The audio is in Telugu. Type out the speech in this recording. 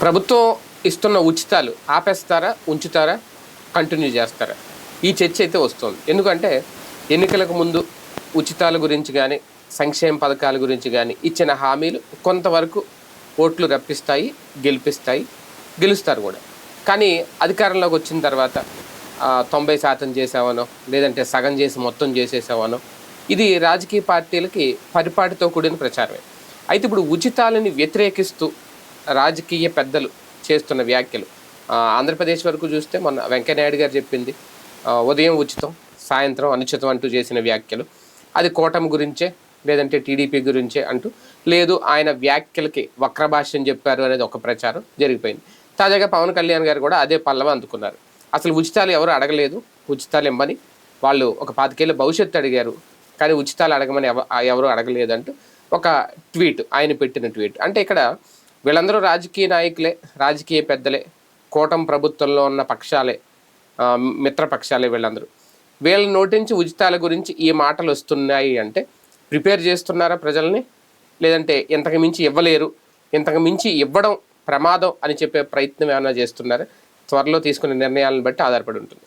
ప్రభుత్వం ఇస్తున్న ఉచితాలు ఆపేస్తారా ఉంచుతారా కంటిన్యూ చేస్తారా? ఈ చర్చ అయితే వస్తుంది. ఎందుకంటే ఎన్నికలకు ముందు ఉచితాల గురించి కానీ సంక్షేమ పథకాల గురించి కానీ ఇచ్చిన హామీలు కొంతవరకు ఓట్లు రప్పిస్తాయి గెలిపిస్తాయి గెలుస్తారు కూడా. కానీ అధికారంలోకి వచ్చిన తర్వాత తొంభై శాతం చేసావనో లేదంటే సగం చేసి మొత్తం చేసేసావనో ఇది రాజకీయ పార్టీలకి పరిపాటితో కూడిన ప్రచారమే. అయితే ఇప్పుడు ఉచితాలని వ్యతిరేకిస్తూ రాజకీయ పెద్దలు చేస్తున్న వ్యాఖ్యలు. ఆంధ్రప్రదేశ్ వరకు చూస్తే మొన్న వెంకయ్యనాయుడు గారు చెప్పింది ఉదయం ఉచితం సాయంత్రం అనుచితం అంటూ చేసిన వ్యాఖ్యలు. అది కూటమి గురించే లేదంటే టీడీపీ గురించే అంటూ లేదు ఆయన వ్యాఖ్యలకి వక్రభాష్యం చెప్పారు అనేది ఒక ప్రచారం జరిగిపోయింది. తాజాగా పవన్ కళ్యాణ్ గారు కూడా అదే పల్లవ అందుకున్నారు. అసలు ఉచితాలు ఎవరు అడగలేదు ఉచితాలు ఇమ్మని వాళ్ళు ఒక పాతికేళ్ళ భవిష్యత్తు అడిగారు కానీ ఉచితాలు అడగమని ఎవ ఎవరు అడగలేదంటూ ఒక ట్వీట్ ఆయన పెట్టిన ట్వీట్. అంటే ఇక్కడ వీళ్ళందరూ రాజకీయ నాయకులే రాజకీయ పెద్దలే కూటమి ప్రభుత్వంలో ఉన్న పక్షాలే మిత్రపక్షాలే వీళ్ళందరూ. వీళ్ళ నోటించి ఉచితాల గురించి ఈ మాటలు వస్తున్నాయి అంటే ప్రిపేర్ చేస్తున్నారా ప్రజల్ని? లేదంటే ఇంతకు మించి ఇవ్వలేరు ఇంతకు మించి ఇవ్వడం ప్రమాదం అని చెప్పే ప్రయత్నం ఏమైనా చేస్తున్నారా? త్వరలో తీసుకునే నిర్ణయాలను బట్టి ఆధారపడి ఉంటుంది.